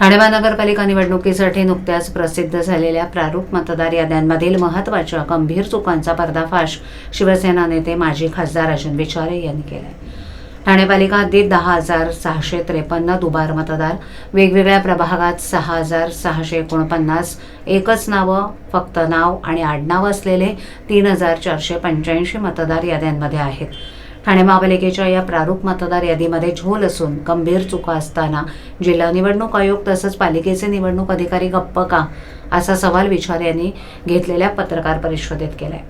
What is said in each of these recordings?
ठाणे महानगरपालिका निवडणुकीसाठी नुकत्याच प्रसिद्ध झालेल्या प्रारूप मतदार याद्यांमधील महत्त्वाच्या गंभीर चुकांचा पर्दाफाश शिवसेना नेते माजी खासदार अजून विचारे यांनी केला ठाणे पालिका हद्दीत दहा हजार सहाशे त्रेपन्न दुबार मतदार वेगवेगळ्या प्रभागात सहा हजार सहाशे एकोणपन्नास एकच नावं फक्त नाव आणि आडनाव असलेले तीन हजार चारशे पंच्याऐंशी मतदार याद्यांमध्ये आहेत. ठाणे महापालिकेच्या या प्रारूप मतदार यादीमध्ये झोल असून गंभीर चुका असताना जिल्हा निवडणूक आयोग तसंच पालिकेचे निवडणूक अधिकारी गप्प का असा सवाल विचार यांनी घेतलेल्या पत्रकार परिषदेत केलाय.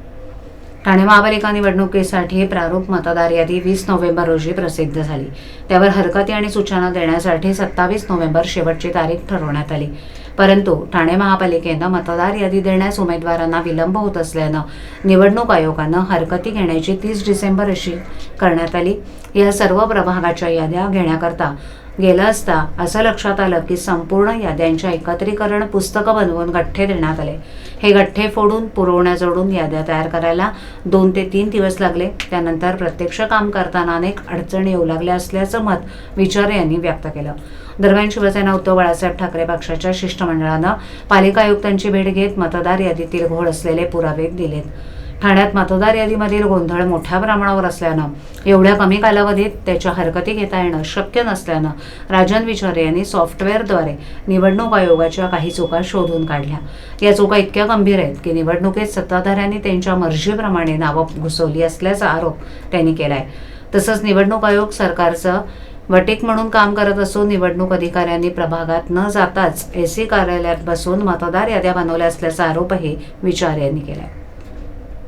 ठाणे महापालिका निवडणुकीसाठी प्रारूप मतदार यादी वीस नोव्हेंबर रोजी प्रसिद्ध झाली. त्यावर हरकती आणि सूचना देण्यासाठी सत्तावीस नोव्हेंबर शेवटची तारीख ठरवण्यात आली. परंतु ठाणे महापालिकेनं मतदार यादी देण्यास उमेदवारांना विलंब होत असल्यानं निवडणूक आयोगानं हरकती घेण्याची तीस डिसेंबर अशी करण्यात आली. या सर्व प्रभागाच्या याद्या घेण्याकरता गेलं असता असं लक्षात आलं की संपूर्ण याद्यांच्या एकत्रीकरण पुस्तकं बनवून गठ्ठे देण्यात आले. हे गठ्ठे फोडून पुरवण्या जोडून याद्या तयार करायला दोन ते तीन दिवस लागले. त्यानंतर प्रत्यक्ष काम करताना अनेक अडचणी येऊ लागल्या असल्याचं मत विचारे यांनी व्यक्त केलं. दरम्यान शिवसेना उद्धव बाळासाहेब ठाकरे पक्षाच्या शिष्टमंडळानं पालिका आयुक्तांची भेट घेत मतदार यादीतील घोळ असलेले पुरावे दिलेत. ठाण्यात मतदार यादीमधील गोंधळ मोठ्या प्रमाणावर असल्यानं एवढ्या कमी कालावधीत त्याच्या हरकती घेता येणं शक्य नसल्यानं राजन विचारे यांनी सॉफ्टवेअरद्वारे निवडणूक आयोगाच्या काही चुका शोधून काढल्या. या चुका इतक्या गंभीर आहेत की निवडणुकीत सत्ताधाऱ्यांनी त्यांच्या मर्जीप्रमाणे नावं घुसवली असल्याचा आरोप त्यांनी केलाय. तसंच निवडणूक आयोग सरकारचं वटीक म्हणून काम करत असून निवडणूक अधिकाऱ्यांनी प्रभागात न जाताच एसी कार्यालयात बसून मतदार याद्या बनवल्या असल्याचा आरोपही विचार यांनी केलाय.